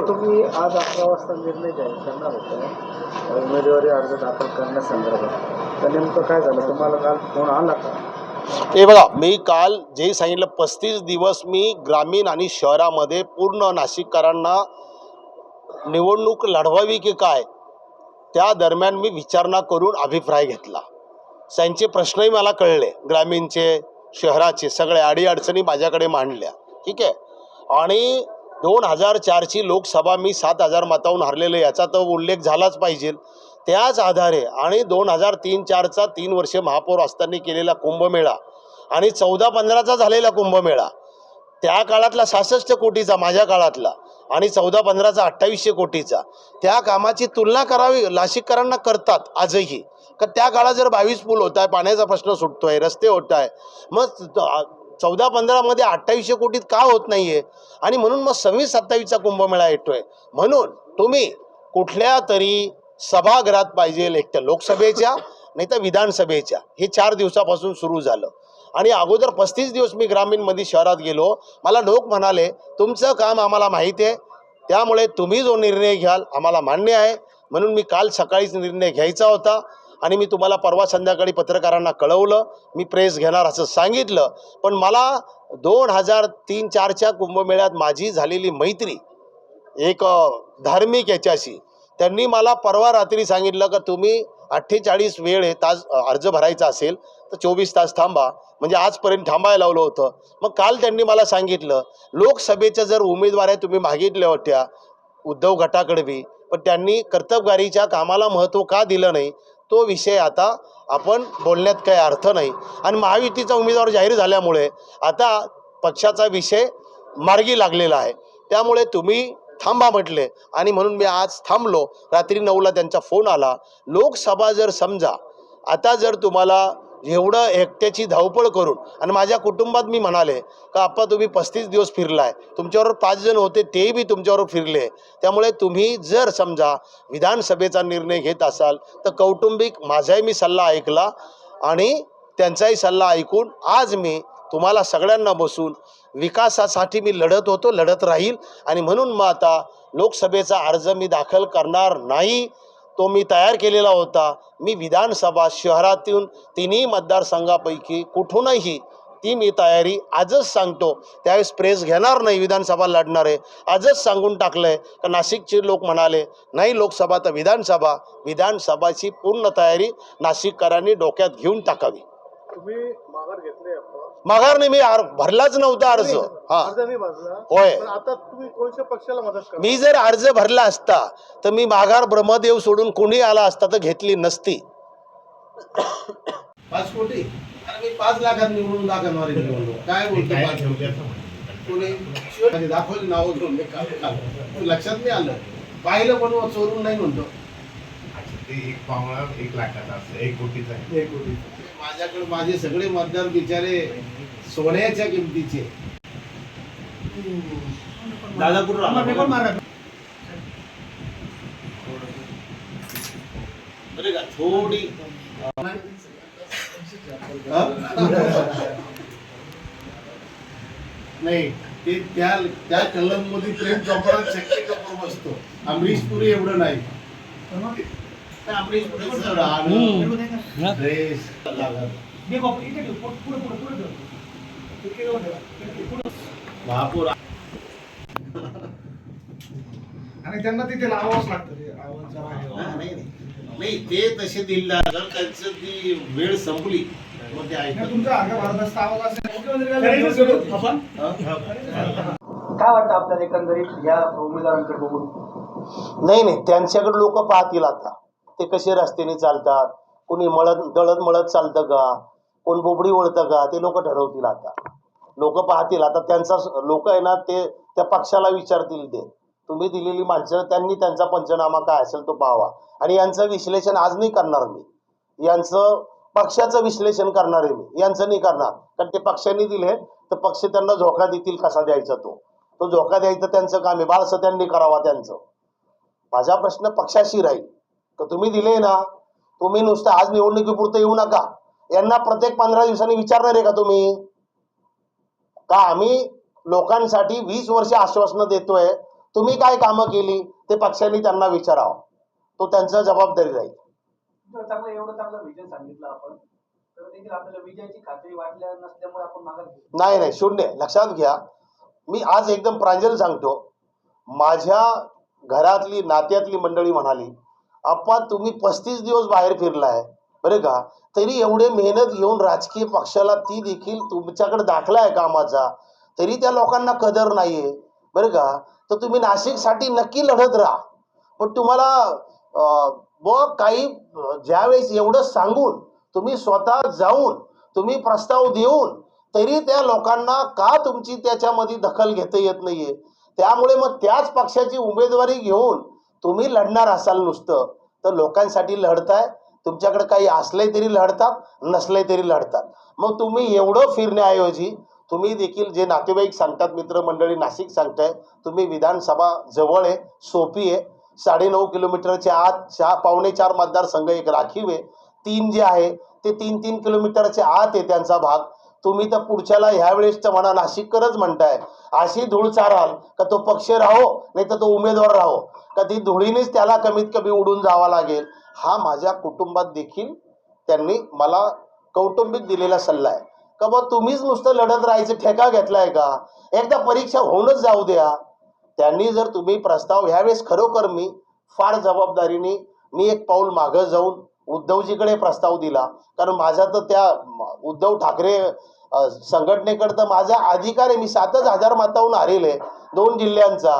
तुम्ही आज अकरा वाजता निर्णय जाहीर करणार होता. उमेदवारी अर्ज दाखल करण्यासंदर्भात तर नेमकं काय झालं? तुम्हाला काल फोन आला का? हे बघा मी काल जे सांगितलं पस्तीस दिवस मी ग्रामीण आणि शहरामध्ये पूर्ण नाशिककरांना निवडणूक लढवावी की काय त्या दरम्यान मी विचारणा करून अभिप्राय घेतला. त्यांचे प्रश्नही मला कळले ग्रामीणचे शहराचे सगळे अडीअडचणी माझ्याकडे मांडल्या. ठीक आहे? आणि दोन हजार चारची लोकसभा मी सात हजार मताहून हरलेलं याचा तर उल्लेख झालाच पाहिजे. त्याच आधारे आणि दोन हजार तीन चारचा तीन वर्षे महापौर असताना केलेला कुंभमेळा आणि चौदा पंधराचा झालेला कुंभमेळा त्या काळातला सहासष्ट कोटीचा माझ्या काळातला आणि चौदा पंधराचा अठ्ठावीसशे कोटीचा त्या कामाची तुलना करावी नाशिककरांना करतात आजही. का त्या काळात जर बावीस पूल होत आहे पाण्याचा प्रश्न सुटतोय रस्ते होत आहे मग चौदा पंधरामध्ये अठ्ठावीसशे कोटीत का होत नाही आहे आणि म्हणून मग सव्वीस सत्तावीसचा कुंभमेळा येतोय. म्हणून तुम्ही कुठल्या तरी सभागृहात पाहिजे एकट्या लोकसभेच्या नाही तर विधानसभेच्या. हे चार दिवसापासून सुरू झालं. आणि अगोदर पस्तीस दिवस मी ग्रामीणमध्ये शहरात गेलो. मला लोक म्हणाले तुमचं काम आम्हाला माहीत आहे. त्यामुळे तुम्ही जो निर्णय घ्याल आम्हाला मान्य आहे. म्हणून मी काल सकाळीच निर्णय घ्यायचा होता. आणि मी तुम्हाला परवा संध्याकाळी पत्रकारांना कळवलं मी प्रेस घेणार असं सांगितलं. पण मला दोन हजार तीन चारच्या कुंभमेळ्यात माझी झालेली मैत्री एक धार्मिक याच्याशी त्यांनी मला परवा रात्री सांगितलं का तुम्ही अठ्ठेचाळीस वेळ हे तास अर्ज भरायचा असेल तर चोवीस तास थांबा. म्हणजे आजपर्यंत थांबायला लावलं होतं. मग काल त्यांनी मला सांगितलं लोकसभेच्या जर उमेदवाऱ्या तुम्ही मागितल्या होत्या उद्धव गटाकडे बी पण त्यांनी कर्तबगारीच्या कामाला महत्त्व का दिलं नाही? तो विषय आता आपण बोलण्यात काही अर्थ नाही. आणि महायुतीचा उमेदवार जाहीर झाल्यामुळे आता पक्षाचा विषय मार्गी लागलेला आहे. त्यामुळे तुम्ही थांबा म्हटले आणि म्हणून मी आज थांबलो. रात्री नऊला त्यांचा फोन आला. लोकसभा जर समजा आता जर तुम्हाला एवढं एकट्याची धावपळ करून आणि माझ्या कुटुंबात मी म्हणाले का आप्पा तुम्ही पस्तीस दिवस फिरलाय तुमच्याबरोबर पाच जण होते तेही बी तुमच्याबरोबर फिरले. त्यामुळे तुम्ही जर समजा विधानसभेचा निर्णय घेत असाल तर कौटुंबिक माझाही मी सल्ला ऐकला आणि त्यांचाही सल्ला ऐकून आज मी तुम्हाला सगळ्यांना बसून विकासासाठी मी लढत होतो लढत राहील आणि म्हणून मग आता लोकसभेचा अर्ज मी दाखल करणार नाही. तो मी तयार केलेला होता. मी विधानसभा शहरातून तिन्ही मतदारसंघापैकी कुठूनही ती मी तयारी आजच सांगतो. त्यावेळेस प्रेस घेणार नाही विधानसभा लढणार. आहे आजच सांगून टाकलं आहे का नाशिकचे लोक म्हणाले नाही लोकसभा तर विधानसभा. विधानसभाची पूर्ण तयारी नाशिककरांनी डोक्यात घेऊन टाकावी. माघार नाही मी भरलाच नव्हता अर्ज. हा. होय. पण आता तुम्ही कोणत्या पक्षाला मदत करा मी जर अर्ज भरला असता तर मी माघार ब्रह्मदेव सोडून कोणी आला असता तर घेतली नसती. पाच कोटी? अरे मी पाच लाखात निवडून दाखवणार. काय बोलतो दाखवली नाव घेऊन लक्षात नाही आलं? पाहिलं पण मग चोरून नाही म्हणतो. एक पावणा एक लाखाचा असतं एक कोटीचा एक कोटी. माझ्याकडे माझे सगळे मतदार बिचारे सोन्याच्या किमतीचे. का थोडी हा? नाही ते त्या त्या कलममध्ये प्रेम चोपडा शक्ती कपूर बसतो अमरीश पुरी एवढं नाही. त्या अमरीश पुरी ड्रेस महापूर. आणि त्यांना तिथे लावावंच लागतं ते आवाज नाही ते तसे दिलदार जर त्यांचं ती वेळ संपली मग ते नाही, ऐकत तुमचा अर्घ भारत आवाज असेल. मुख्यमंत्री आपण? काय वाटतं आपल्याला एकंदरीत या उमेदवारांकडे बघून? नाही नाही त्यांच्याकडे लोक पाहतील आता. ते कसे रस्त्याने चालतात? कोणी मळत दळत मळत चालतं का? कोण बोबडी ओळतं का? ते लोक ठरवतील आता. लोक पाहतील. आता त्यांचा लोक आहे ना ते त्या पक्षाला विचारतील ते. तुम्ही दिलेली माणसं त्यांनी त्यांचा पंचनामा काय असेल तो पाहावा. आणि यांचं विश्लेषण आज नाही करणार मी. यांचं पक्षाचं विश्लेषण करणार आहे मी. यांचं नाही करणार. कारण ते पक्षांनी दिले तर पक्ष त्यांना झोका देतील कसा द्यायचा तो. तो झोका द्यायचं त्यांचं काम आहे. बाळसं त्यांनी करावा त्यांचं. माझा प्रश्न पक्षाशी राहील. तर तुम्ही दिले ना तुम्ही नुसतं आज निवडणुकीपुरतं येऊ नका. यांना प्रत्येक पंधरा दिवसांनी विचारणार आहे का तुम्ही? का आम्ही लोकांसाठी वीस वर्ष आश्वासनं देतोय तुम्ही काय कामं केली ते पक्षांनी त्यांना विचारावं. तो त्यांचा जबाबदारी राहील. चांगलं एवढं चांगलं विजन सांगितलं आपण. नाही नाही शून्य. लक्षात घ्या. मी आज एकदम प्रांजल सांगतो. माझ्या घरातली नात्यातली मंडळी म्हणाली आप्पा तुम्ही पस्तीस दिवस बाहेर फिरलाय बरे का? तरी एवढे मेहनत घेऊन राजकीय पक्षाला ती देखील तुमच्याकडे दाखला आहे कामाचा. तरी त्या लोकांना कदर नाहीये बरं का? तर तुम्ही नाशिकसाठी नक्की लढत राहा. पण तुम्हाला व काही ज्यावेळेस एवढं सांगून तुम्ही स्वतः जाऊन तुम्ही प्रस्ताव देऊन तरी त्या लोकांना का तुमची त्याच्यामध्ये दखल घेता येत नाहीये? त्यामुळे मग त्याच पक्षाची उमेदवारी घेऊन तुम्ही लढणार असाल नुसतं. तर लोकांसाठी लढताय. तुमच्याकडे काही असले तरी लढतात नसले तरी लढतात. मग तुम्ही एवढं फिरण्याऐवजी तुम्ही देखील जे नातेवाईक सांगतात मित्रमंडळी नाशिक सांगताय तुम्ही विधानसभा जवळ आहे सोपी आहे. साडेनऊ किलोमीटरच्या आत चार पावणे चार मतदारसंघ एक राखीव आहे. तीन जे आहे ते तीन तीन किलोमीटरच्या आत आहे त्यांचा भाग. तुम्ही तर पुढच्याला ह्यावेळेस तर म्हणा नाशिककरच म्हणताय. अशी धूळ चाराल का तो पक्ष राहो नाही तर तो उमेदवार राहो. का ती धुळीनेच त्याला कमीत कमी उडून जावा लागेल? हा माझ्या कुटुंबात देखील त्यांनी मला कौटुंबिक दिलेला सल्ला आहे. का बा तुम्हीच नुसतं लढत राहायचं ठेका घेतलाय का? एकदा परीक्षा होऊनच जाऊ द्या. त्यांनी जर तुम्ही प्रस्ताव ह्यावेळेस खरोखर मी फार जबाबदारीने मी एक पाऊल मागं जाऊन उद्धवजीकडे प्रस्ताव दिला. कारण माझा तर त्या उद्धव ठाकरे संघटनेकडं तर माझा अधिकार आहे. मी सातच हजार मताहून हारेल आहे. दोन जिल्ह्यांचा.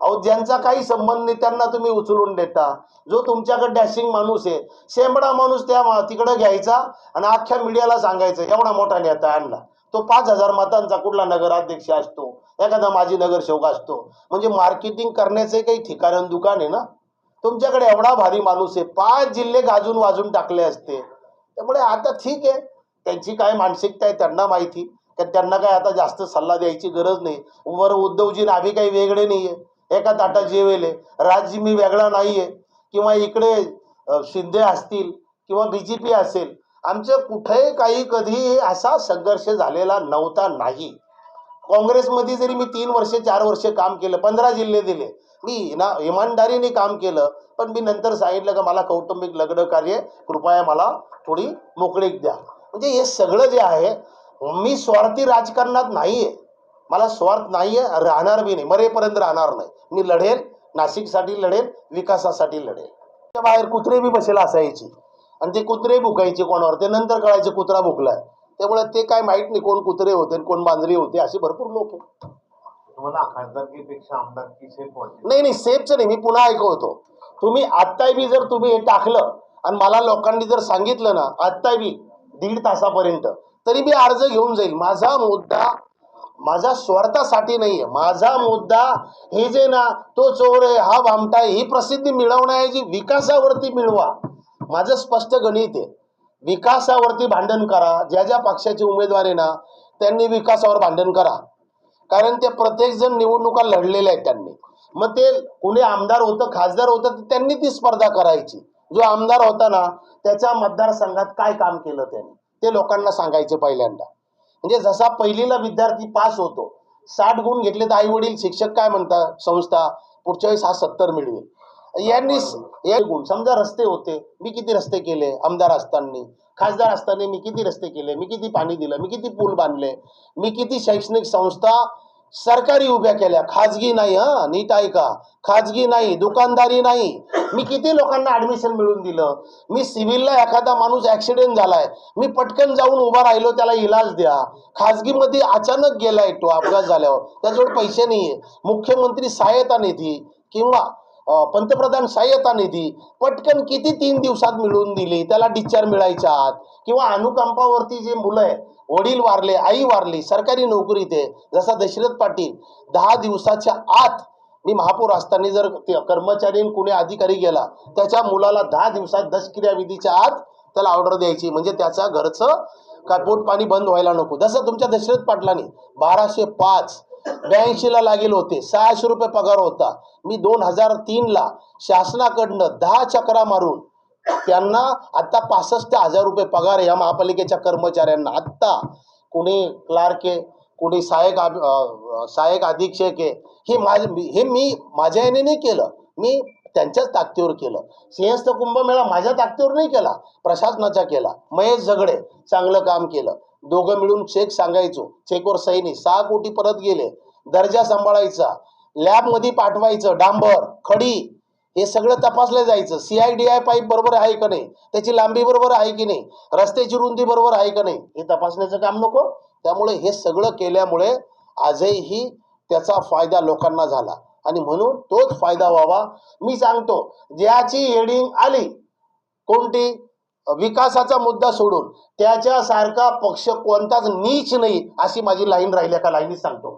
अहो ज्यांचा काही संबंध नाही त्यांना तुम्ही उचलून देता. जो तुमच्याकडे डॅशिंग माणूस आहे शेंबडा माणूस त्या तिकडं घ्यायचा आणि अख्ख्या मीडियाला सांगायचं एवढा मोठा नेता आणला. तो पाच हजार मतांचा कुठला नगराध्यक्ष असतो? एखादा माजी नगरसेवक असतो? म्हणजे मार्केटिंग करण्याचे काही ठिकाण दुकान आहे ना? तुमच्याकडे एवढा भारी माणूस आहे पाच जिल्हे गाजून वाजून टाकले असते. त्यामुळे आता ठीक आहे. त्यांची काय मानसिकता आहे त्यांना माहिती. का त्यांना काय आता जास्त सल्ला द्यायची गरज नाही. वर उद्धवजी आम्ही काही वेगळे नाही आहे एका ताटात जेवेले राज्य मी वेगळा नाही आहे किंवा इकडे शिंदे असतील किंवा बी जे पी असेल आमचं कुठेही काही कधी असा संघर्ष झालेला नव्हता नाही. काँग्रेसमध्ये जरी मी तीन वर्ष चार वर्ष काम केलं पंधरा जिल्हे दिले. मी ना इमानदारीने काम केलं पण मी नंतर सांगितलं का मला कौटुंबिक लग्न कार्य कृपया मला थोडी मोकळीक द्या. म्हणजे हे सगळं जे आहे मी स्वार्थी राजकारणात नाही आहे मला स्वार्थ नाही आहे राहणार बी नाही. मरेपर्यंत राहणार नाही. मी लढेल नाशिकसाठी लढेल विकासासाठी लढेल. त्या बाहेर कुत्रे बी बसेल असायची. आणि ते कुत्रे भुकायचे कोणावर? ते नंतर कळायचे कुत्रा भुकलाय. त्यामुळे ते काय माहीत नाही कोण कुत्रे होते कोण मांजरी होते असे भरपूर लोक आहेत. नाही नाही सेफचं नाही. मी पुन्हा ऐकवतो. तुम्ही आत्ताही बी जर तुम्ही हे टाकलं आणि मला लोकांनी जर सांगितलं ना आत्ताही बी दीड तासापर्यंत तरी मी अर्ज घेऊन जाईल. माझा मुद्दा माझा स्वार्थासाठी नाही आहे माझा मुद्दा हे जे ना तो चोर आहे हा भामटा आहे ही प्रसिद्धी मिळवण्याऐवजी विकासावरती मिळवा. माझं स्पष्ट गणित आहे. विकासावरती भांडण करा. ज्या ज्या पक्षाचे उमेदवार आहे ना त्यांनी विकासावर भांडण करा. कारण ते प्रत्येक जण निवडणुका लढलेल्या आहेत त्यांनी. मग ते कुणी आमदार होतं खासदार होतं तर त्यांनी ती स्पर्धा करायची. जो आमदार होता ना त्याच्या मतदारसंघात काय काम केलं त्यांनी? ते लोकांना सांगायचे पहिल्यांदा. म्हणजे जसा पहिलीला विद्यार्थी पास होतो साठ गुण घेतले तर आई वडील शिक्षक काय म्हणतात? संस्था पुढच्या वेळेस हा सत्तर मिळवेल. यांनी स- गुण समजा रस्ते होते मी किती रस्ते केले? आमदार असताना. खासदार असताना मी किती रस्ते केले? मी किती पाणी दिलं? मी किती पूल बांधले? मी किती शैक्षणिक संस्था सरकारी उभ्या केल्या. खाजगी नाही हा नीट ऐका. खाजगी नाही दुकानदारी नाही. मी किती लोकांना ऍडमिशन मिळवून दिलं? मी सिव्हिलला एखादा माणूस ऍक्सिडेंट झालाय. मी पटकन जाऊन उभा राहिलो त्याला इलाज द्या. खाजगीमध्ये अचानक गेलाय तो अपघात झाल्यावर. त्याजवळ पैसे नाहीये. मुख्यमंत्री सहायता निधी किंवा पंतप्रधान सहाय्यता निधी पटकन किती तीन दिवसात मिळवून दिली? त्याला डिस्चार्ज मिळायच्या आत. किंवा अनुकंपावरती जे मुलं आहे वडील वारले आई वारली सरकारी नोकरीत आहे जसा दशरथ पाटील दहा दिवसाच्या आत मी महापौर असताना जर कर्मचारी कुणी अधिकारी गेला त्याच्या मुलाला दहा दिवसात दश क्रियाविधीच्या आत त्याला ऑर्डर द्यायची. म्हणजे त्याचा घरचं का पोट पाणी बंद व्हायला नको. जसं तुमच्या दशरथ पाटलांनी बाराशे पाच ब्याऐंशीला लागेल होते. सहाशे रुपये पगार होता. मी दोन हजार तीनला शासनाकडनं दहा चक्रा मारून त्यांना आत्ता पासष्ट हजार रुपये पगार या महापालिकेच्या कर्मचाऱ्यांना. आत्ता कुणी क्लार्क आहे कोणी सहाय्यक सहाय्यक अधीक्षक आहे. हे माझ हे मी माझ्या याने नाही केलं. मी त्यांच्याच ताकदीवर केलं. सिंहस्थ कुंभमेळा माझ्या ताकदीवर नाही केला प्रशासनाचा केला. महेश झगडे चांगलं काम केलं. दोघं मिळून चेक सांगायचो. चेकवर सैनी सहा कोटी परत गेले. दर्जा सांभाळायचा. लॅबमध्ये पाठवायचं. डांबर खडी हे सगळं तपासलं जायचं. C I D I pipe बरोबर आहे का नाही? त्याची लांबी बरोबर आहे की नाही? रस्त्याची रुंदी बरोबर आहे का नाही? हे तपासण्याचं काम नको. त्यामुळे हे सगळं केल्यामुळे आजही त्याचा फायदा लोकांना झाला. आणि म्हणून तोच फायदा व्हावा. मी सांगतो ज्याची हेडिंग आली कोणती? विकासाचा मुद्दा सोडून. त्याच्यासारखा पक्ष कोणताच नीच नाही अशी माझी लाईन राहिल्या का लाईनीच सांगतो